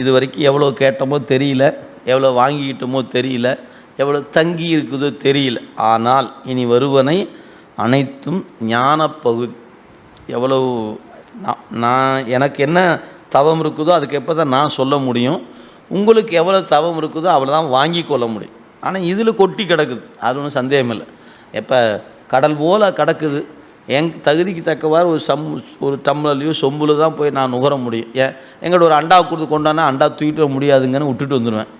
இது வரைக்கும் எவ்வளோ கேட்டோமோ தெரியல எவ்வளோ வாங்கிக்கிட்டோமோ தெரியல எவ்வளோ தங்கி இருக்குதோ தெரியல. ஆனால் இனி வருவனை அனைத்தும் ஞான பகுதி எவ்வளவு நான் நான் எனக்கு என்ன தவம் இருக்குதோ அதுக்கு எப்போ தான் நான் சொல்ல முடியும். உங்களுக்கு எவ்வளோ தவம் இருக்குதோ அவ்வளோ தான் வாங்கி கொள்ள முடியும். ஆனால் இதில் கொட்டி கிடக்குது. அது ஒன்றும் சந்தேகம் இல்லை எப்போ கடல் போல் கிடக்குது. எங் தகுதிக்கு தக்கவாறு ஒரு சம் ஒரு டம்ளர்லையோ சொம்புல தான் போய் நான் நுகர முடியும். ஏன்? எங்கள்கிட்ட ஒரு அண்டா கொடுத்து கொண்டானா அண்டா தூக்கிட்டு முடியாதுங்கன்னு விட்டுட்டு வந்துடுவேன்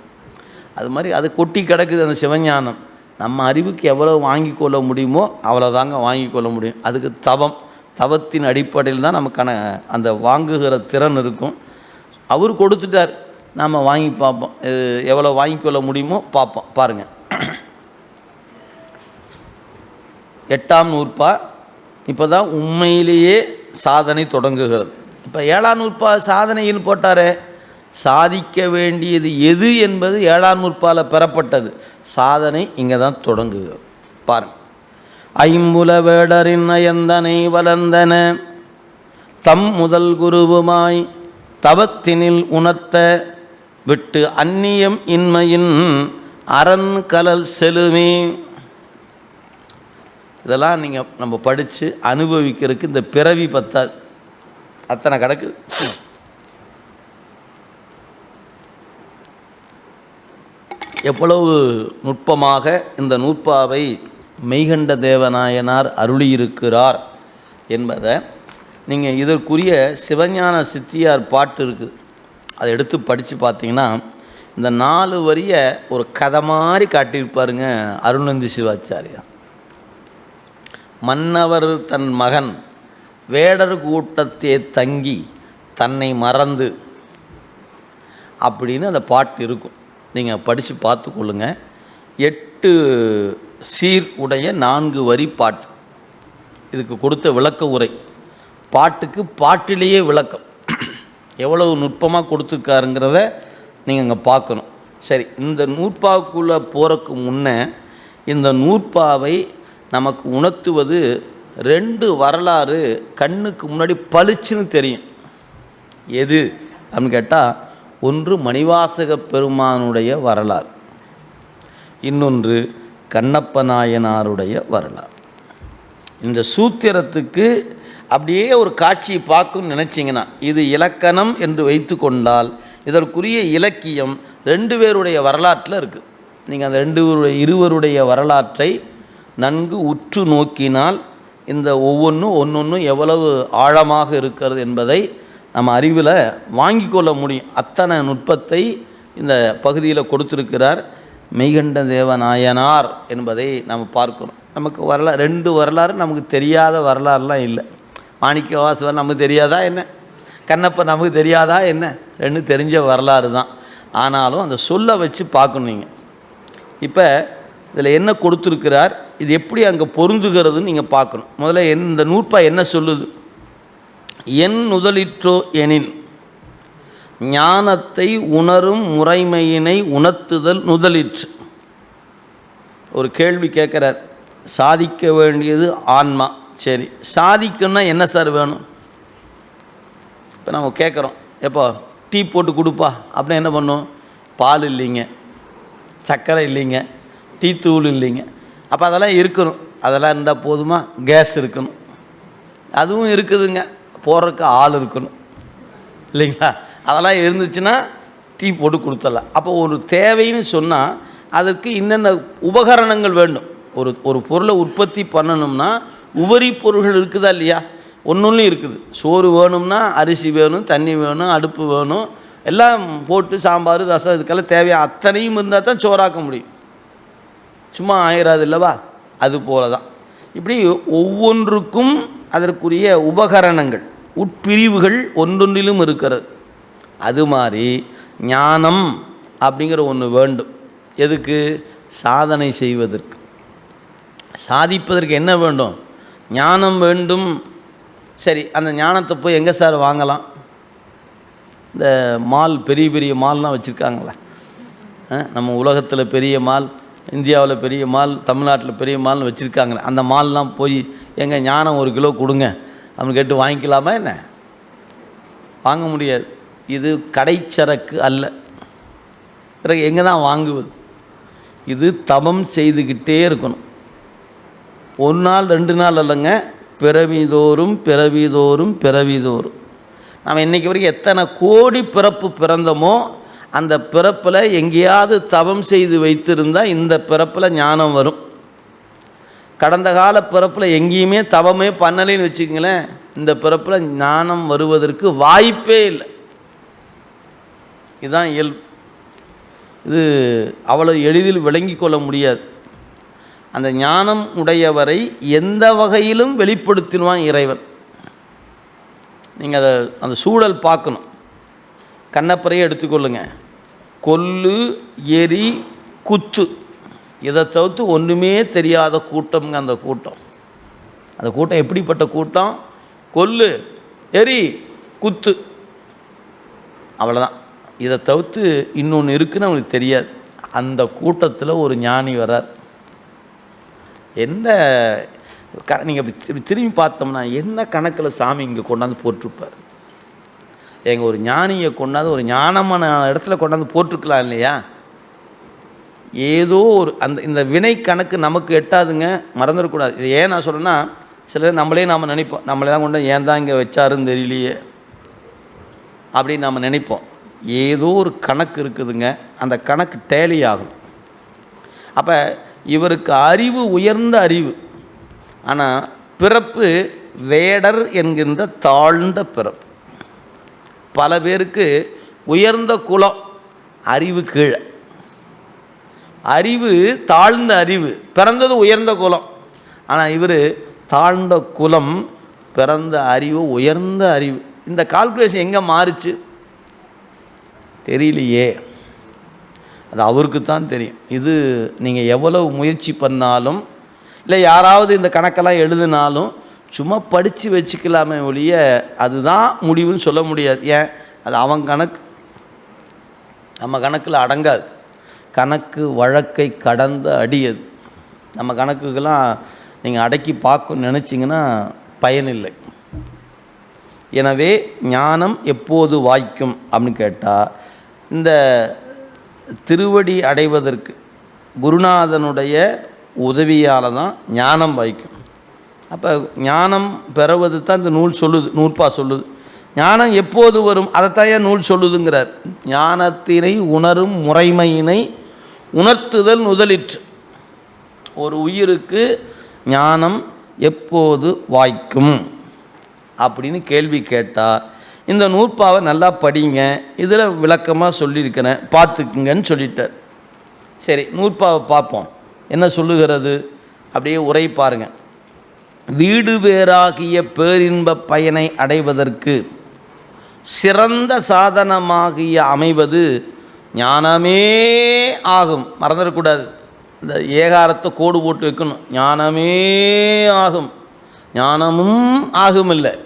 அது மாதிரி அது கொட்டி கிடக்குது அந்த சிவஞானம். நம்ம அறிவுக்கு எவ்வளோ வாங்கி கொள்ள முடியுமோ அவ்வளோதாங்க வாங்கி கொள்ள முடியும். அதுக்கு தவம் தவத்தின் அடிப்படையில் தான் நமக்கான அந்த வாங்குகிற திறன் இருக்கும். அவர் கொடுத்துட்டார். நாம் வாங்கி பார்ப்போம். இது எவ்வளோ வாங்கி கொள்ள முடியுமோ பார்ப்போம். பாருங்கள் எட்டாம் நூற்பா இப்போ தான் உண்மையிலேயே சாதனை தொடங்குகிறது. இப்போ ஏழாம் நூற்பா சாதனைன்னு போட்டாரே? சாதிக்க வேண்டியது எது என்பது ஏழாம் நூற்பால் பெறப்பட்டது. சாதனை இங்கே தான் தொடங்குகிறது. பாருங்க. ஐம்புல வேடரின் அயந்தனை வளர்ந்தன. தம் முதல் குருவுமாய் தவத்தினில் உணர்த்த விட்டு அந்நியம் இன்மையின் அரண் கலல் செலுமே. இதெல்லாம் நீங்கள் நம்ம படித்து அனுபவிக்கிறதுக்கு இந்த பிறவி பத்தாது. அத்தனை கிடக்கு எவ்வளவு நுட்பமாக இந்த நூற்பாவை மெய்கண்ட தேவநாயனார் அருளியிருக்கிறார் என்பதை நீங்கள் இதற்குரிய சிவஞான சித்தியார் பாட்டு இருக்குது அதை எடுத்து படித்து பார்த்தீங்கன்னா இந்த நாலு வரிய ஒரு கதை மாதிரி காட்டியிருப்பாருங்க அருணந்தி சிவாச்சாரியா மன்னவர் தன் மகன் வேடர் கூட்டத்தே தங்கி தன்னை மறந்து அப்படின்னு அந்த பாட்டு இருக்கும். நீங்கள் படித்து பார்த்து கொள்ளுங்கள் எட்டு சீர் உடைய நான்கு வரி பாட்டு. இதுக்கு கொடுத்த விளக்க உரை. பாட்டுக்கு பாட்டிலேயே விளக்கம். எவ்வளவு நுட்பமாக கொடுத்துருக்காருங்கிறத நீங்கள் அங்கே பார்க்கணும். சரி இந்த நூற்பாவுக்குள்ளே போகிறக்கு முன்னே இந்த நூற்பாவை நமக்கு உணர்த்துவது ரெண்டு வரலாறு கண்ணுக்கு முன்னாடி பளிச்சுன்னு தெரியும். எது? அப்படின்னு கேட்டால் ஒன்று மணிவாசக பெருமானுடைய வரலாறு. இன்னொன்று கண்ணப்ப நாயனாருடைய வரலாறு. இந்த சூத்திரத்துக்கு அப்படியே ஒரு காட்சியை பார்க்கணும்னு நினச்சிங்கன்னா இது இலக்கணம் என்று வைத்து கொண்டால் இதற்குரிய இலக்கியம் ரெண்டு பேருடைய வரலாற்றில் இருக்குது நீங்கள் அந்த ரெண்டு பேருடைய இருவருடைய வரலாற்றை நன்கு உற்று நோக்கினால் இந்த ஒவ்வொன்றும் ஒன்றொன்றும் எவ்வளவு ஆழமாக இருக்கிறது என்பதை நம்ம அறிவில் வாங்கி கொள்ள முடியும். அத்தனை நுட்பத்தை இந்த பகுதியில் கொடுத்துருக்கிறார் மெய்கண்ட தேவநாயனார் என்பதை நம்ம பார்க்கணும் நமக்கு வரலாறு ரெண்டு வரலாறு நமக்கு தெரியாத வரலாறுலாம் இல்லை. மாணிக்க வாசகர் நமக்கு தெரியாதா என்ன? கண்ணப்ப நமக்கு தெரியாதா என்ன? ரெண்டு தெரிஞ்ச வரலாறு தான். ஆனாலும் அந்த சொல்லை வச்சு பார்க்கணுங்க இப்போ இதில் என்ன கொடுத்துருக்கிறார் இது எப்படி அங்கே பொருந்துகிறதுன்னு நீங்கள் பார்க்கணும். முதல்ல என் இந்த நூற்பா என்ன சொல்லுது? என் முதலிற்றோ எனின் ஞானத்தை உணரும் முறைமையினை உணர்த்துதல் முதலிற்று ஒரு கேள்வி கேட்குறார் சாதிக்க வேண்டியது ஆன்மா. சரி சாதிக்கணும்னா என்ன சார் வேணும்? இப்போ நம்ம கேட்குறோம் எப்போ? டீ போட்டு கொடுப்பா. அப்படின்னா என்ன பண்ணும்? பால் இல்லைங்க சர்க்கரை இல்லைங்க டீ தூள் இல்லைங்க. அப்போ அதெல்லாம் இருக்கணும். அதெல்லாம் இருந்தால் போதுமா? கேஸ் இருக்கணும். அதுவும் இருக்குதுங்க. போடுறதுக்கு ஆள் இருக்கணும். இல்லைங்களா? அதெல்லாம் இருந்துச்சுன்னா டீ போட்டு கொடுத்துடலாம். அப்போ ஒரு தேவைன்னு சொன்னால் அதற்கு என்னென்ன உபகரணங்கள் வேண்டும்? ஒரு ஒரு பொருளை உற்பத்தி பண்ணணும்னா உபரி பொருள்கள் இருக்குதா இல்லையா? ஒன்று இருக்குது. சோறு வேணும்னா அரிசி வேணும் தண்ணி வேணும் அடுப்பு வேணும். எல்லாம் போட்டு சாம்பார் ரசம் இதுக்கெல்லாம் தேவையான அத்தனையும் இருந்தால் தான் சோறாக்க முடியும். சும்மா ஆயிராது இல்லவா? அது போல தான் இப்படி ஒவ்வொன்றுக்கும் அதற்குரிய உபகரணங்கள் உட்பிரிவுகள் ஒன்றொன்றிலும் இருக்கிறது. அது மாதிரி ஞானம் அப்படிங்கிற ஒன்று வேண்டும். எதுக்கு? சாதனை செய்வதற்கு. சாதிப்பதற்கு என்ன வேண்டும்? ஞானம் வேண்டும். சரி அந்த ஞானத்தை போய் எங்கே சார் வாங்கலாம்? இந்த மால் பெரிய பெரிய மால்லாம் வச்சுருக்காங்களே. நம்ம உலகத்தில் பெரிய மால். இந்தியாவில் பெரிய மால் தமிழ்நாட்டில் பெரிய மால்னு வச்சுருக்காங்க. அந்த மால்லாம் போய் எங்கள் ஞானம் ஒரு கிலோ கொடுங்க. அப்படின்னு கேட்டு வாங்கிக்கலாமா என்ன? வாங்க முடியாது. இது கடைச்சரக்கு அல்ல. பிறகு எங்கே தான் வாங்குவது? இது தபம் செய்துக்கிட்டே இருக்கணும். ஒரு நாள் ரெண்டு நாள் இல்லைங்க பிறவிதோறும் பிறவிதோறும் பிறவிதோறும். நம்ம இன்றைக்கி வரைக்கும் எத்தனை கோடி பிறப்பு பிறந்தோமோ அந்த பிறப்பில் எங்கேயாவது தவம் செய்து வைத்திருந்தால் இந்த பிறப்பில் ஞானம் வரும். கடந்த கால பிறப்பில் எங்கேயுமே தவமே பண்ணலைன்னு வச்சுக்கங்களேன் இந்த பிறப்பில் ஞானம் வருவதற்கு வாய்ப்பே இல்லை. இதுதான் இயல்பு. இது அவ்வளோ எளிதில் விளங்கி கொள்ள முடியாது. அந்த ஞானம் உடையவரை எந்த வகையிலும் வெளிப்படுத்தினுவான் இறைவன். நீங்கள் அதை அந்த சூழல் பார்க்கணும். கண்ணப்பறையை எடுத்துக்கொள்ளுங்கள் கொல்லு எரி குத்து. இதை தவிர்த்து ஒன்றுமே தெரியாத கூட்டம்ங்க அந்த கூட்டம். அந்த கூட்டம் எப்படிப்பட்ட கூட்டம்? கொல்லு எரி குத்து. அவ்வளோதான் இதை தவிர்த்து இன்னொன்று இருக்குன்னு அவங்களுக்கு தெரியாது. அந்த கூட்டத்தில் ஒரு ஞானி வரார் என்ன க நீங்கள் இப்படி திரும்பி பார்த்தோம்னா என்ன கணக்கில் சாமி இங்கே கொண்டாந்து போட்டிருப்பார்? எங்கள் ஒரு ஞானியை கொண்டாந்து ஒரு ஞானமான இடத்துல கொண்டாந்து போட்டிருக்கலாம் இல்லையா? ஏதோ ஒரு அந்த இந்த வினை கணக்கு நமக்கு எட்டாதுங்க மறந்துடக்கூடாது இது ஏன் நான் சொல்கிறேன்னா சிலர் நம்மளே நாம் நினைப்போம். நம்மளே தான் கொண்டு ஏன் தான் இங்கே வச்சாருன்னு தெரியலையே? அப்படின்னு நம்ம நினைப்போம். ஏதோ ஒரு கணக்கு இருக்குதுங்க. அந்த கணக்கு டேலி ஆகும். அப்போ இவருக்கு அறிவு உயர்ந்த அறிவு. ஆனால் பிறப்பு வேடர் என்கின்ற தாழ்ந்த பிறப்பு. பல பேருக்கு உயர்ந்த குலம் அறிவு கீழே. அறிவு தாழ்ந்த அறிவு பிறந்தது உயர்ந்த குலம் ஆனால் இவர் தாழ்ந்த குலம் பிறந்த அறிவு உயர்ந்த அறிவு. இந்த கால்குலேஷன் எங்கே மாறுச்சு? தெரியலையே. அது அவருக்கு தான் தெரியும். இது நீங்கள் எவ்வளவு முயற்சி பண்ணாலும் இல்லை யாராவது இந்த கணக்கெல்லாம் எழுதினாலும் சும்மா படித்து வச்சுக்கலாமே ஒழிய அதுதான் முடிவுன்னு சொல்ல முடியாது. ஏன்? அது அவன் கணக்கு. நம்ம கணக்கில் அடங்காது. கணக்கு வழக்கை கடந்த அடியது நம்ம கணக்குக்கெல்லாம் நீங்கள் அடக்கி பார்க்கணும்னு நினச்சிங்கன்னா பயனில்லை எனவே ஞானம் எப்போது வாய்க்கும் அப்படின்னு கேட்டால் இந்த திருவடி அடைவதற்கு குருநாதனுடைய உதவியால் தான் ஞானம் வாய்க்கும். அப்போ ஞானம் பெறுவது தான் இந்த நூல் சொல்லுது நூற்பா சொல்லுது. ஞானம் எப்போது வரும்? அதைத்தான் நூல் சொல்லுதுங்கிறார். ஞானத்தினை உணரும் முறைமையினை உணர்த்துதல் முதலிற்று. ஒரு உயிருக்கு ஞானம் எப்போது வாய்க்கும்? அப்படின்னு கேள்வி கேட்டால் இந்த நூற்பாவை நல்லா படிங்க இதில் விளக்கமாக சொல்லியிருக்கிறேன் பார்த்துக்குங்கன்னு சொல்லிட்டார். சரி நூற்பாவை பார்ப்போம். என்ன சொல்லுகிறது? அப்படியே உரை பாருங்கள் வீடு பேராகிய பேரின்ப பயனை அடைவதற்கு சிறந்த சாதனமாகிய அமைவது ஞானமே ஆகும். மறந்துடக்கூடாது. இந்த ஏகாரத்தை கோடு போட்டு வைக்கணும். ஞானமே ஆகும். ஞானமும் ஆகும் இல்லை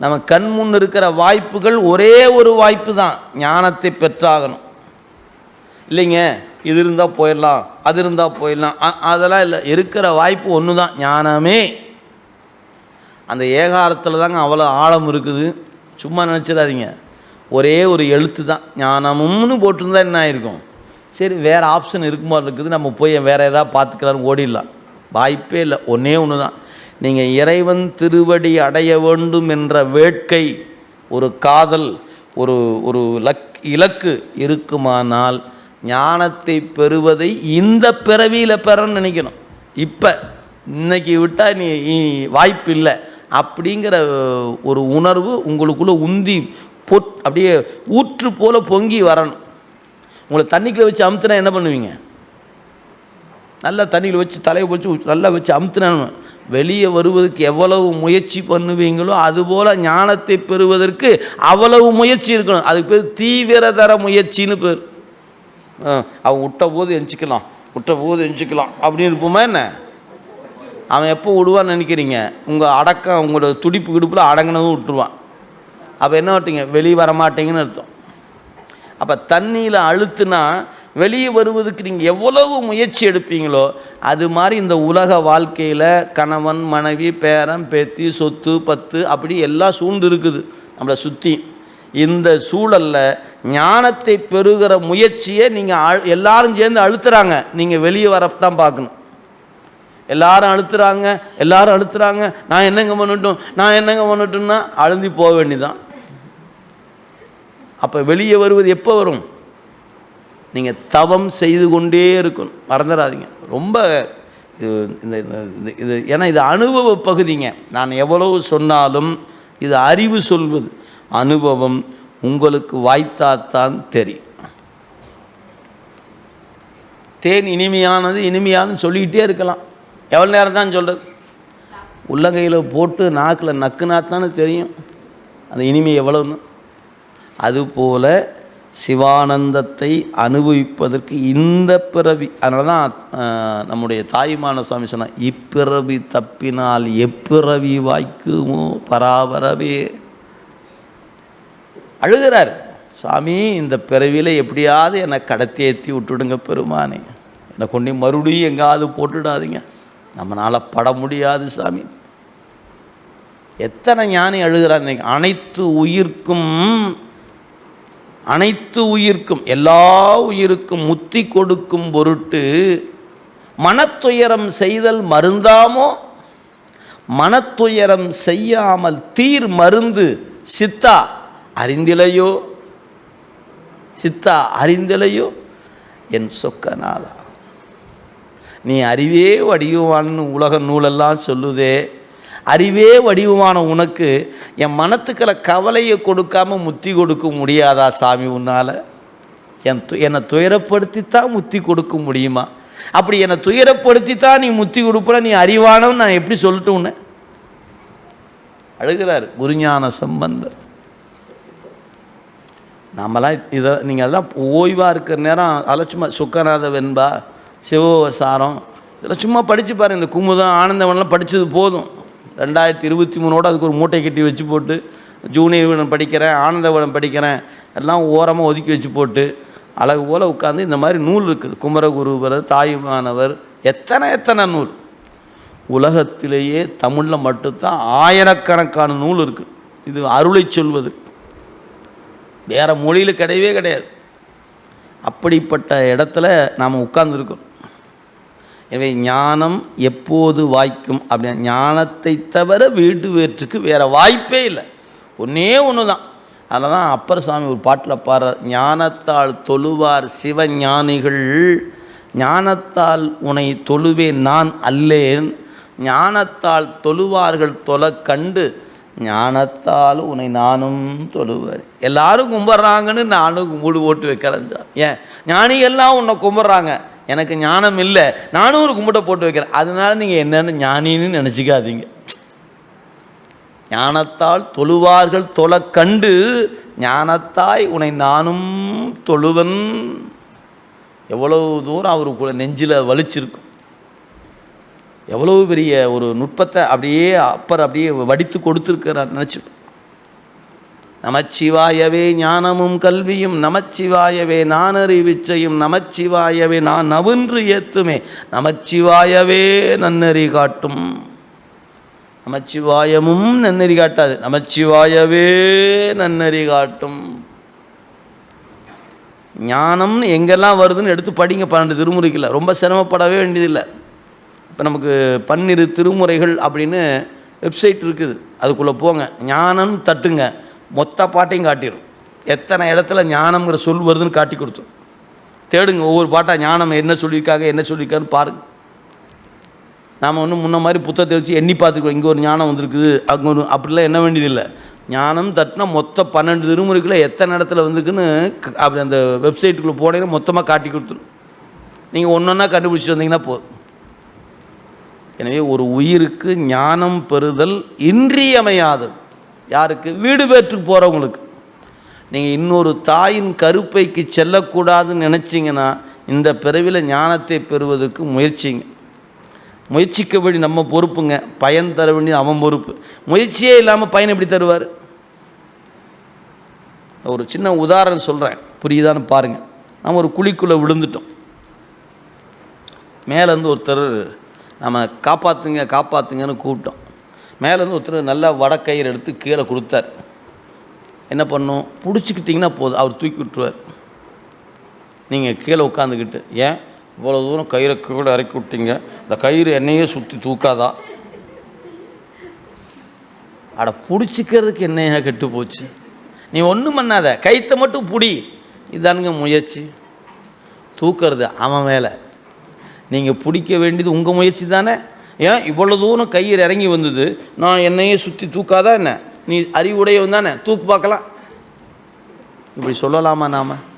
நம்ம கண் முன் இருக்கிற வாய்ப்புகள் ஒரே ஒரு வாய்ப்பு தான். ஞானத்தை பெற்றாகணும். இல்லைங்க இது இருந்தால் போயிடலாம் அது இருந்தால் போயிடலாம். அ- அதெல்லாம் இல்லை இருக்கிற வாய்ப்பு ஒன்று தான் ஞானமே. அந்த ஏகாரத்தில் தாங்க அவ்வளோ ஆழம் இருக்குது. சும்மா நினச்சிடாதீங்க. ஒரே ஒரு எழுத்து தான் ஞானமும்னு போட்டிருந்தா என்ன ஆயிருக்கும்? சரி வேறு ஆப்ஷன் இருக்குமா இருக்குது. நம்ம போய் வேறு எதாவது பார்த்துக்கலான்னு ஓடிடலாம். வாய்ப்பே இல்லை ஒன்றே ஒன்று தான் நீங்கள் இறைவன் திருவடி அடைய வேண்டும் என்ற வேட்கை ஒரு காதல் ஒரு ஒரு லக் இலக்கு இருக்குமானால் ஞானத்தை பெறுவதை இந்த பிறவியில் பெறன்னு நினைக்கணும். இப்போ இன்னைக்கு விட்டால் நீ வாய்ப்பு இல்லை அப்படிங்கிற ஒரு உணர்வு உங்களுக்குள்ளே உந்தி பொட் அப்படியே ஊற்று போல் பொங்கி வரணும். உங்களை தண்ணிக்குள்ளே வச்சு அமுத்துனா என்ன பண்ணுவீங்க? நல்லா தண்ணியில் வச்சு தலையை வச்சு நல்லா வச்சு அமுத்துனா வெளியே வருவதற்கு எவ்வளவு முயற்சி பண்ணுவீங்களோ அதுபோல் ஞானத்தை பெறுவதற்கு அவ்வளவு முயற்சி இருக்கணும். அதுக்கு பேர் தீவிரதர முயற்சின்னு பேர். அவன் விட்ட போது எஞ்சிக்கலாம். விட்ட போது எஞ்சிக்கலாம். அப்படின்னு இருப்போமா என்ன? அவன் எப்போ விடுவான்னு நினைக்கிறீங்க? உங்கள் அடக்கம் உங்களோட துடிப்பு கிடுப்பில் அடங்கினதும் விட்டுருவான் அப்போ என்ன விட்டீங்க வெளியே வரமாட்டீங்கன்னு அர்த்தம். அப்போ தண்ணியில் அழுத்துனா வெளியே வருவதுக்கு நீங்கள் எவ்வளவு முயற்சி எடுப்பீங்களோ அது மாதிரி இந்த உலக வாழ்க்கையில் கணவன் மனைவி பேரன் பேத்தி சொத்து பத்து அப்படி எல்லாம் சூழ்ந்து இருக்குது. நம்மளை சுற்றி இந்த சூழலில் ஞானத்தை பெறுகிற முயற்சியை நீங்கள் எல்லாரும் சேர்ந்து அழுத்துறாங்க. நீங்கள் வெளியே வரத்தான் பார்க்கணும். எல்லாரும் அழுத்துறாங்க எல்லாரும் அழுத்துறாங்க. நான் என்னங்க பண்ணட்டும் நான் என்னங்க பண்ணட்டும்னா அழுந்தி போக வேண்டிதான் அப்போ வெளியே வருவது எப்போ வரும்? நீங்கள் தவம் செய்து கொண்டே இருக்கணும். மறந்துடாதீங்க. ரொம்ப இது இந்த இந்த- இது ஏன்னா இது அனுபவ பகுதிங்க. நான் எவ்வளவு சொன்னாலும் இது அறிவு சொல்வது. அனுபவம் உங்களுக்கு வாய்த்தாத்தான் தெரியும். தேன் இனிமையானது இனிமையானு சொல்லிக்கிட்டே இருக்கலாம். எவ்வளோ நேரம் தான் சொல்கிறது உள்ளங்கையில் போட்டு நாக்கில் நக்குனாத்தானே தெரியும். அந்த இனிமை எவ்வளோன்னு அதுபோல் சிவானந்தத்தை அனுபவிப்பதற்கு இந்த பிறவி அதனால தான் நம்முடைய தாய்மான சுவாமி சொன்னால் இப்பிறவி தப்பினால் எப்பிறவி வாய்க்குமோ பராபரவே. அழுகிறார். சுவாமி இந்த பிறவியில் எப்படியாவது என்னை கடத்தி ஏற்றி விட்டுடுங்க பெருமானே. என்னை கொண்டு மறுபடியும் எங்காவது போட்டுடாதீங்க. நம்மளால் பட முடியாது சாமி. எத்தனை ஞானி அழுகிறார் அனைத்து உயிர்க்கும் அனைத்து உயிர்க்கும் எல்லா உயிருக்கும் முத்தி கொடுக்கும் பொருட்டு மனத்துயரம் செய்தல் மருந்தாமோ? மனத்துயரம் செய்யாமல் தீர் மருந்து சித்தா? அறிந்திலையோ? சித்தா அறிந்திலையோ? என் சொக்கநாதா நீ அறிவே வடிவான்னு உலக நூலெல்லாம் சொல்லுதே. அறிவே வடிவமான உனக்கு என் மனத்துக்களை கவலையை கொடுக்காம முத்தி கொடுக்க முடியாதா சாமி உன்னால்? என் து என்னை துயரப்படுத்தி தான் முத்தி கொடுக்க முடியுமா? அப்படி என்னை துயரப்படுத்தி தான் நீ முத்தி கொடுப்புற நீ அறிவானவன் நான் எப்படி சொல்லட்டு உன்னை? அழுகிறார் குருஞான சம்பந்தர். நம்மளாம் இதை நீங்கள் அதெல்லாம் ஓய்வாக இருக்கிற நேரம் அதெல்லாம் சும்மா சுக்கநாத வெண்பா சிவசாரம் இதெல்லாம் சும்மா படித்து பாருங்கள் இந்த குமுதம் ஆனந்தவன்லாம் படித்தது போதும். ரெண்டாயிரத்தி இருபத்தி மூணோட அதுக்கு ஒரு மூட்டை கட்டி வச்சு போட்டு ஜூனியர் படிக்கிறேன் ஆனந்தவனம் படிக்கிறேன் எல்லாம் ஓரமாக ஒதுக்கி வச்சு போட்டு அழகு போல் உட்காந்து இந்த மாதிரி நூல் இருக்குது. குமரகுருவர் தாயுமானவர் எத்தனை எத்தனை நூல்? உலகத்திலேயே தமிழில் மட்டும்தான் ஆயிரக்கணக்கான நூல் இருக்குது. இது அருளை சொல்வது. வேறு மொழியில் கிடையவே கிடையாது. அப்படிப்பட்ட இடத்துல நாம் உட்கார்ந்துருக்கோம் எனவே ஞானம் எப்போது வாய்க்கும் அப்படின்னா ஞானத்தை தவிர வீட்டு வேற்றுக்கு வேறு வாய்ப்பே இல்லை. ஒன்றே ஒன்று தான் அதில் தான் அப்பர் சாமி ஒரு பாட்டில் பாடுற ஞானத்தால் தொழுவார் சிவஞானிகள் ஞானத்தால் உனை தொழுவேன் நான் அல்லேன் ஞானத்தால் தொழுவார்கள் தொலை கண்டு ஞானத்தால் உன்னை நானும் தொழுவார் எல்லாரும் கும்பிட்றாங்கன்னு நானும் கும்பிடு போட்டு வைக்கிறேன் சார். ஏன்? ஞானிகள்லாம் உன்னை கும்பிட்றாங்க எனக்கு ஞானம் இல்லை. நானும் ஒரு கும்பிட்டை போட்டு வைக்கிறேன். அதனால நீங்கள் என்னென்னு ஞானின்னு நினச்சிக்காதீங்க. ஞானத்தால் தொழுவார்கள் தொலை கண்டு ஞானத்தாய் உன்னை நானும் தொழுவன். எவ்வளவு தூரம் அவருக்குள்ள நெஞ்சில் வலிச்சிருக்கும். எவ்வளவு பெரிய ஒரு நுட்பத்தை அப்படியே அப்பர் அப்படியே வடித்து கொடுத்துருக்கிறார் நினச்சி. நமச்சிவாயவே ஞானமும் கல்வியும் நமச்சிவாயவே நானறிவிச்சையும் நமச்சிவாயவே நான் நவின்று ஏத்துமே நமச்சிவாயவே நன்னறி காட்டும். நமச்சிவாயமும் நன்னறி காட்டாது நமச்சிவாயவே நன்னறி காட்டும். ஞானம்னு எங்கெல்லாம் வருதுன்னு எடுத்து படிங்க பன்னெண்டு திருமுறைக்கில் ரொம்ப சிரமப்படவே வேண்டியதில்லை. இப்போ நமக்கு பன்னிரு திருமுறைகள் அப்படின்னு வெப்சைட் இருக்குது. அதுக்குள்ளே போங்க. ஞானம் தட்டுங்க. மொத்த பாட்டையும் காட்டிடும் எத்தனை இடத்துல ஞானம்ங்கிற சொல் வருதுன்னு காட்டி கொடுத்தோம் தேடுங்க. ஒவ்வொரு பாட்டாக ஞானம் என்ன சொல்லியிருக்காங்க என்ன சொல்லியிருக்கான்னு பாருங்கள் நாம் ஒன்றும் முன்ன மாதிரி புத்தகத்தை வச்சு எண்ணி பார்த்துக்குவோம். இங்கே ஒரு ஞானம் வந்திருக்குது. அங்கே ஒரு அப்படிலாம் என்ன வேண்டியதில்லை. ஞானம் தட்டினா மொத்த பன்னெண்டு திருமுறைக்குள்ளே எத்தனை இடத்துல வந்துருக்குன்னு க- அப்படி அந்த வெப்சைட்டுக்குள்ளே போனீங்கன்னா மொத்தமாக காட்டி கொடுத்துரும். நீங்கள் ஒன்று ஒன்றா கண்டுபிடிச்சிட்டு வந்தீங்கன்னா போதும். எனவே ஒரு உயிருக்கு ஞானம் பெறுதல் இன்றியமையாதது. யாருக்கு? வீடு பெற்று போகிறவங்களுக்கு நீங்கள் இன்னொரு தாயின் கருப்பைக்கு செல்லக்கூடாதுன்னு நினச்சிங்கன்னா இந்த பிறவியில் ஞானத்தை பெறுவதற்கு முயற்சிங்க. முயற்சிக்க நம்ம பொறுப்புங்க. பயன் தர வேண்டியது அவன் பொறுப்பு. முயற்சியே இல்லாமல் பயன் எப்படி தருவார்? ஒரு சின்ன உதாரணம் சொல்கிறேன் புரியுதான்னு பாருங்கள் நம்ம ஒரு குழிக்குள்ளே விழுந்துட்டோம். மேலேருந்து ஒருத்தர் நம்ம காப்பாற்றுங்க காப்பாற்றுங்கன்னு கூப்பிட்டோம். மேலேருந்து ஒருத்தர் நல்லா வடக்கயிறு எடுத்து கீழே கொடுத்தார். என்ன பண்ணும்? பிடிச்சிக்கிட்டிங்கன்னா போதும். அவர் தூக்கி விட்டுருவார். நீங்கள் கீழே உட்காந்துக்கிட்டு ஏன் இவ்வளோ தூரம் கயிறை கூட இறக்கி விட்டீங்க? இந்த கயிறு என்னையே சுற்றி தூக்காதா? அட பிடிச்சிக்கிறதுக்கு என்னையா கெட்டு போச்சு? நீ ஒன்றும் பண்ணாத. கைத்தை மட்டும் பிடி. இதானுங்க முயற்சி. தூக்கிறது அவன் வேலை. நீங்கள் பிடிக்க வேண்டியது உங்கள் முயற்சி தானே? ஏன்? இவ்வளோ தூரம் கையில் இறங்கி வந்தது. நான் என்னையே சுற்றி தூக்காதா என்ன? நீ அறிவுடையவன் தானே? தூக்கு பார்க்கலாம். இப்படி சொல்லலாமா நாம்?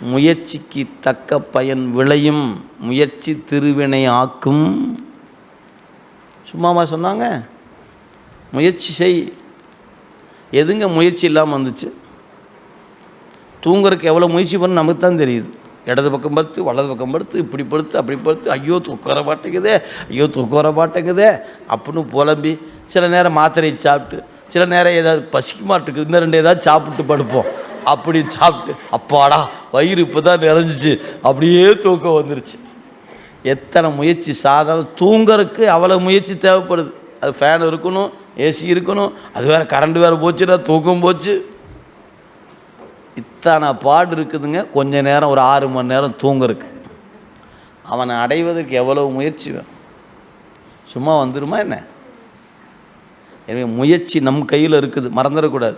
முயற்சிக்கு தக்க பயன் விளையும். முயற்சி திருவினை ஆக்கும். சும்மாவா சொன்னாங்க? முயற்சி செய். எதுங்க முயற்சி இல்லாமல் வந்துச்சு? தூங்குறதுக்கு எவ்வளோ முயற்சி பண்ண நமக்கு தான் தெரியுது. இடது பக்கம் படுத்து வலது பக்கம் படுத்து இப்படி படுத்து அப்படி படுத்து ஐயோ தூக்கம் வர மாட்டேங்குதே ஐயோ தூக்கம் வர மாட்டேங்குதே அப்படின்னு புலம்பி சில நேரம் மாத்திரையை சாப்பிட்டு சில நேரம் ஏதாவது பசிக்க மாட்டேங்குது இன்னும் ரெண்டு ஏதாவது சாப்பிட்டு படுப்போம். அப்படி சாப்பிட்டு அப்பாடா வயிறு இப்போ தான் நிறைஞ்சிச்சு அப்படியே தூக்கம் வந்துருச்சு. எத்தனை முயற்சி சாதாரண தூங்குறதுக்கு அவ்வளோ முயற்சி தேவைப்படுது. அது ஃபேன் இருக்கணும் ஏசி இருக்கணும் அது வேறு கரண்ட் வேறு போச்சுன்னா தூக்கம் போச்சு. இத்தனை பாடு இருக்குதுங்க. கொஞ்ச நேரம் ஒரு ஆறு மணி நேரம் தூங்குறதுக்கு. அவனை அடைவதற்கு எவ்வளவு முயற்சி வேணும்? சும்மா வந்துடுமா என்ன? எனவே முயற்சி நம் கையில் இருக்குது. மறந்துடக்கூடாது.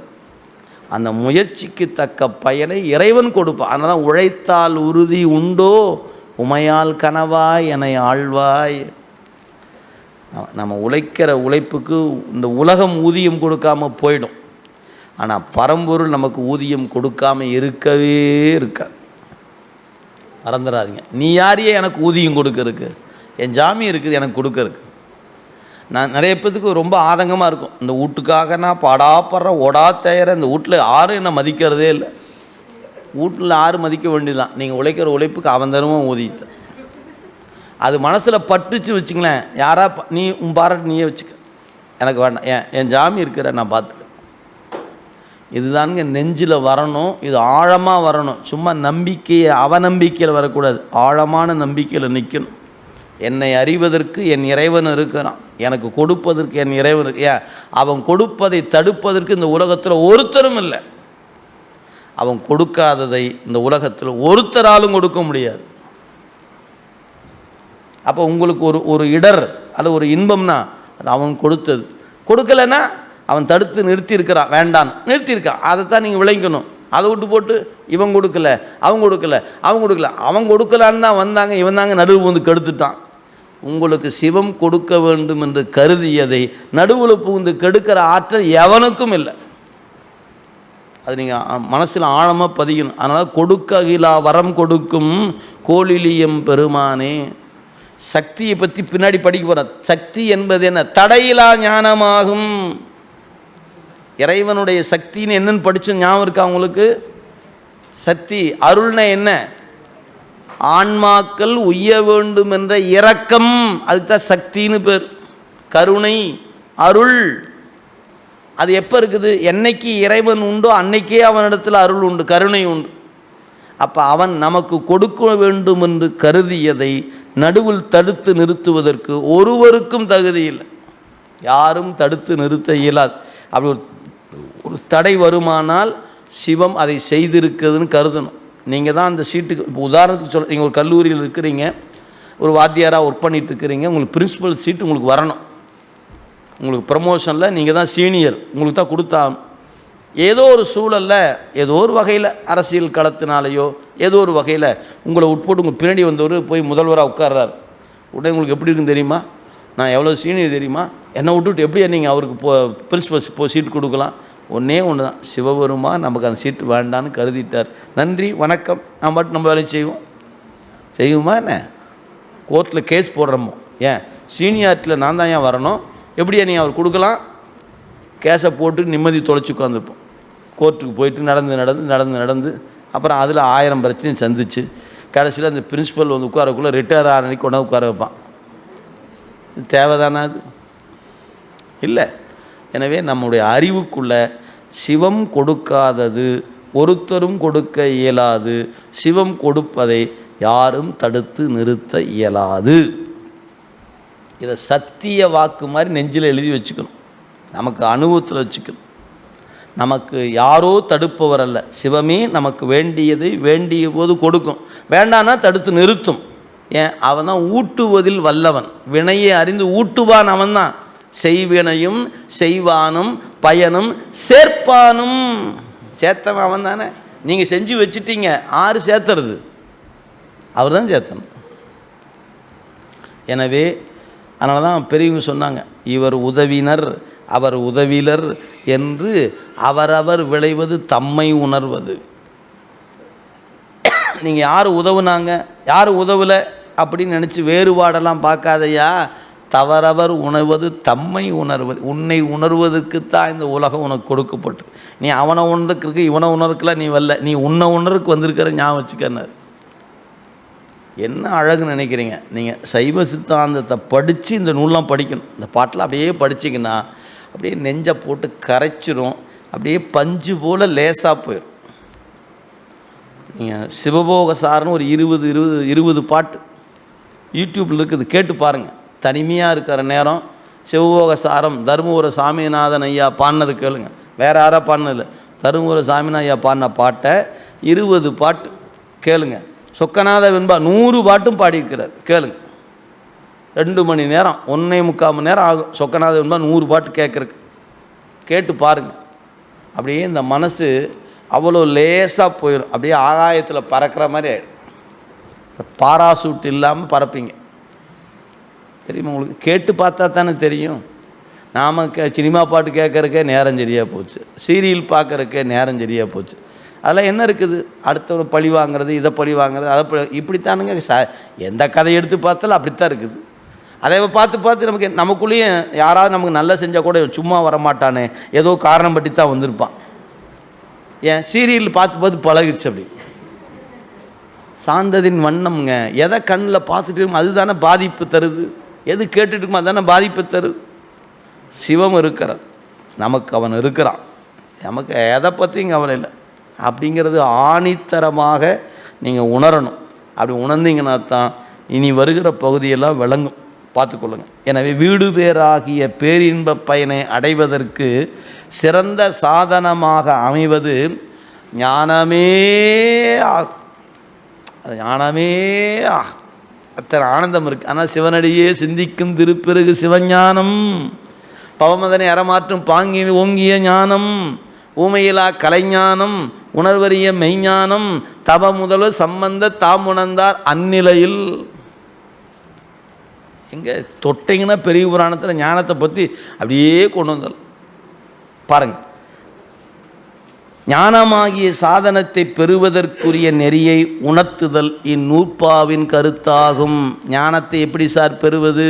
அந்த முயற்சிக்கு தக்க பயனை இறைவன் கொடுப்பான். அதனால் உழைத்தால் உறுதி உண்டோ? உமையால் கனவாய் என ஆழ்வாய் நம்ம- நம்ம உழைக்கிற உழைப்புக்கு இந்த உலகம் ஊதியம் கொடுக்காம போயிடும். ஆனால் பரம்பொருள் நமக்கு ஊதியம் கொடுக்காம இருக்கவே இருக்காது. மறந்துடாதீங்க நீ யாரையே எனக்கு ஊதியம் கொடுக்கறதுக்கு? என் ஜாமி இருக்குது எனக்கு கொடுக்கறதுக்கு. நான் நிறைய பேத்துக்கு ரொம்ப ஆதங்கமாக இருக்கும். இந்த வீட்டுக்காக நான் படாப்படுற ஒடா தயார இந்த வீட்டில் யாரும் என்னை மதிக்கிறதே இல்லை. வீட்டில் யாரும் மதிக்க வேண்டியதுதான் நீங்கள் உழைக்கிற உழைப்புக்கு அவன் தருவம் ஊதியத்தை. அது மனசில் பட்டுச்சு வச்சுங்களேன். யாரா நீ உன் பாராட்டு நீயே வச்சுக்க. எனக்கு வேண்டாம். ஏன் என் ஜாமி இருக்கிற நான் பார்த்து இதுதானுங்க நெஞ்சில் வரணும் இது ஆழமாக வரணும். சும்மா நம்பிக்கையை அவநம்பிக்கையில் வரக்கூடாது. ஆழமான நம்பிக்கையில் நிற்கணும் என்னை அறிவதற்கு என் இறைவன் இருக்கிறான். எனக்கு கொடுப்பதற்கு என் இறைவன் இருக்கு. ஏன் அவன் கொடுப்பதை தடுப்பதற்கு இந்த உலகத்தில் ஒருத்தரும் இல்லை. அவன் கொடுக்காததை இந்த உலகத்தில் ஒருத்தராலும் கொடுக்க முடியாது. அப்போ உங்களுக்கு ஒரு ஒரு இடர் அல்லது ஒரு இன்பம்னா அது அவன் கொடுத்தது. கொடுக்கலைன்னா அவன் தடுத்து நிறுத்தியிருக்கிறான் வேண்டான்னு. நிறுத்தியிருக்கான் அதைத்தான் நீங்கள் விளைங்கணும். அதை விட்டு போட்டு இவன் கொடுக்கல அவன் கொடுக்கல அவன் கொடுக்கல. அவன் கொடுக்கலான்னு தான் வந்தாங்க இவன் தாங்க நடுவு வந்து கெடுத்துட்டான். உங்களுக்கு சிவம் கொடுக்க வேண்டும் என்று கருதியதை நடுவில் புகுந்து கெடுக்கிற ஆற்றல் எவனுக்கும் இல்லை. அது நீங்கள் மனசில் ஆழமாக பதியணும். அதனால் கொடுக்க அகிலா வரம் கொடுக்கும் கோலிலியம் பெருமானே. சக்தியை பற்றி பின்னாடி படிக்க போகிறேன் சக்தி என்பது என்ன? தடையிலா ஞானமாகும். இறைவனுடைய சக்தின்னு என்னன்னு படிச்சு ஞாபகம் இருக்கா உங்களுக்கு? சக்தி அருள்னா என்ன? ஆன்மாக்கள் உய்ய வேண்டும் என்ற இரக்கம். அதுக்கு தான் சக்தின்னு பேர். கருணை அருள். அது எப்போ இருக்குது? என்னைக்கு இறைவன் உண்டோ அன்னைக்கே அவனிடத்தில் அருள் உண்டு கருணை உண்டு. அப்போ அவன் நமக்கு கொடுக்க வேண்டும் என்று கருதியதை நடுவில் தடுத்து நிறுத்துவதற்கு ஒருவருக்கும் தகுதி இல்லை. யாரும் தடுத்து நிறுத்த இயலாது. அப்படி ஒரு ஒரு தடை வருமானால் சிவம் அதை செய்திருக்குதுன்னு கருதணும். நீங்கள் தான் அந்த சீட்டுக்கு இப்போ உதாரணத்துக்கு சொல்ல நீங்கள் ஒரு கல்லூரியில் இருக்கிறீங்க ஒரு வாத்தியாராக ஒர்க் பண்ணிட்டு இருக்கிறீங்க உங்களுக்கு பிரின்ஸிபல் சீட்டு உங்களுக்கு வரணும். உங்களுக்கு ப்ரமோஷனில் நீங்கள் தான் சீனியர் உங்களுக்கு தான் கொடுத்தாகணும். ஏதோ ஒரு சூழலில் ஏதோ ஒரு வகையில் அரசியல் களத்தினாலேயோ ஏதோ ஒரு வகையில் உங்களை உட்போட்டு உங்கள் பின்னாடி வந்தவர் போய் முதல்வராக உட்கார்றாரு. உடனே உங்களுக்கு எப்படி இருக்குன்னு தெரியுமா? நான் எவ்வளோ சீனியர் தெரியுமா? என்னை விட்டுவிட்டு எப்படி நீங்கள் அவருக்கு போ பிரின்ஸிபல் போ சீட் கொடுக்கலாம்? ஒன்றே ஒன்று தான் சிவபெருமா நமக்கு அந்த சீட்டு வேண்டான்னு கருதிட்டார். நன்றி வணக்கம். நான் மட்டும் நம்ம வேலையை செய்வோம். செய்வோமா என்ன? கோர்ட்டில் கேஸ் போடுறோமோ? ஏன்? சீனியார்ட்டில் நான் தான் ஏன் வரணும்? எப்படியா நீ அவர் கொடுக்கலாம்? கேஸை போட்டு நிம்மதி தொலைச்சி உட்காந்துருப்போம் கோர்ட்டுக்கு போயிட்டு நடந்து நடந்து நடந்து நடந்து. அப்புறம் அதில் ஆயிரம் பிரச்சனையும் சந்திச்சு கடைசியில் அந்த பிரின்ஸிபல் வந்து உட்காரக்குள்ளே ரிட்டையர் ஆகிற அன்னைக்கு கொண்டாந்து உட்கார வைப்பான். தேவைதானா அது? இல்லை. எனவே நம்முடைய அறிவுக்குள்ள சிவம் கொடுக்காதது ஒருத்தரும் கொடுக்க இயலாது. சிவம் கொடுப்பதை யாரும் தடுத்து நிறுத்த இயலாது. இதை சத்திய வாக்கு மாதிரி நெஞ்சில் எழுதி வச்சுக்கணும். நமக்கு அனுபவத்தில் வச்சுக்கணும். நமக்கு யாரோ தடுப்பவர் அல்ல. சிவமே நமக்கு வேண்டியதை வேண்டிய போது கொடுக்கும். வேண்டான்னா தடுத்து நிறுத்தும். ஏன்? அவன் தான் ஊட்டுவதில் வல்லவன். வினையை அறிந்து ஊட்டுவான் அவன்தான். செய்வினையும் செய்வானும் பயனும் சேர்ப்பானும். சேர்த்தவன் அவன் தானே. நீங்கள் செஞ்சு வச்சிட்டீங்க ஆறு சேர்த்துறது. அவர் தான் சேர்த்தணும். எனவே அதனால தான் பெரியவங்க சொன்னாங்க இவர் உதவினர் அவர் உதவிலர் என்று அவரவர் விளைவது தம்மை உணர்வது. நீங்கள் யார் உதவுனாங்க? யார் உதவலை? அப்படின்னு நினச்சி வேறுபாடெல்லாம் பார்க்காதையா? தவறவர் உணர்வது தம்மை உணர்வது உன்னை உணர்வதற்கு தான் இந்த உலகம் உனக்கு கொடுக்கப்பட்டு. நீ அவனை உணர்றதுக்கு இவனை உணர்க்கெல்லாம் நீ வரல. நீ உன்னை உணர்வுக்கு வந்திருக்கிற ஞாபகம் வச்சுக்கன்னார். என்ன அழகுன்னு நினைக்கிறீங்க? நீங்கள் சைவ சித்தாந்தத்தை படித்து இந்த நூல்லாம் படிக்கணும். இந்த பாட்டெலாம் அப்படியே படிச்சிங்கன்னா அப்படியே நெஞ்சை போட்டு கரைச்சிரும். அப்படியே பஞ்சு போல் லேசாக போயிடும் நீங்கள் சிவபோக சார்னு ஒரு இருபது இருபது இருபது பாட்டு யூடியூப்பில் இருக்குது கேட்டு பாருங்கள் தனிமையாக இருக்கிற நேரம் சிவபோக சாரம் தருமபுர சாமிநாதன் ஐயா பாடினது கேளுங்க. வேறு யாராக பாடினதில்ல? தருமபுர சாமிநாதன் ஐயா பாடின பாட்டை இருபது பாட்டு கேளுங்க. சொக்கநாத வெண்பா நூறு பாட்டும் பாடியிருக்கிறார். கேளுங்க. ரெண்டு மணி நேரம் ஒன்றே முக்கால் மணி நேரம் ஆகும். சொக்கநாத வெண்பா நூறு பாட்டு கேட்குறக்கு கேட்டு பாருங்கள் அப்படியே இந்த மனசு அவ்வளோ லேசாக போயிடும் அப்படியே ஆகாயத்தில் பறக்கிற மாதிரி ஆகிடும் பாராசூட் இல்லாமல் பறப்பீங்க. தெரியுமா உங்களுக்கு? கேட்டு பார்த்தா தானே தெரியும். நாம் கே சினிமா பாட்டு கேட்குறக்கே நேரம் சரியாக போச்சு. சீரியல் பார்க்குறக்கே நேரம் சரியாக போச்சு. அதெல்லாம் என்ன இருக்குது? அடுத்தவரை பழி வாங்குறது இதை பழி வாங்குறது அதை பழி இப்படித்தானுங்க. ச எந்த கதையை எடுத்து பார்த்தாலும் அப்படித்தான் இருக்குது. அதை பார்த்து பார்த்து நமக்கு நமக்குள்ளேயும் யாராவது நமக்கு நல்லா செஞ்சால் கூட சும்மா வரமாட்டானே. ஏதோ காரணம் பற்றி தான் வந்திருப்பான். ஏன்? சீரியல் பார்த்து பார்த்து பழகுச்சு அப்படி. சாந்ததின் வண்ணம்ங்க. எதை கண்ணில் பார்த்துட்டு அதுதானே பாதிப்பு தருது. எது கேட்டுட்டு இருக்கோமோ அதுதானே பாதிப்பு தருது. சிவம் இருக்கிறது நமக்கு அவன் இருக்கிறான். நமக்கு எதை பற்றியும் கவலை இல்லை. அப்படிங்கிறது ஆணித்தரமாக நீங்கள் உணரணும். அப்படி உணர்ந்தீங்கன்னா தான் இனி வருகிற பகுதியெல்லாம் விளங்கும். பார்த்துக்கொள்ளுங்க எனவே வீடு பேராகிய பேரின்ப பயனை அடைவதற்கு சிறந்த சாதனமாக அமைவது ஞானமே ஆகும். அது ஞானமே ஆகும். அத்தனை ஆனந்தம் இருக்குது ஆனால் சிவனடியே சிந்திக்கும் திருப்பிறகு சிவஞானம். பவமதனை அறமாற்றும் பாங்கின் ஓங்கிய ஞானம். ஊமையிலா கலைஞானம். உணர்வறிய மெய்ஞானம். தப முதல்வர் சம்பந்த தாம் உணர்ந்தார் அந்நிலையில். எங்கே தொட்டிங்கன்னா பெரிய புராணத்தில் ஞானத்தை பற்றி அப்படியே கொண்டு வந்தாலும் பாருங்கள் ஞானமாகிய சாதனத்தை பெறுவதற்குரிய நெறியை உணர்த்துதல் இந்நூற்பாவின் கருத்தாகும். ஞானத்தை எப்படி சார் பெறுவது?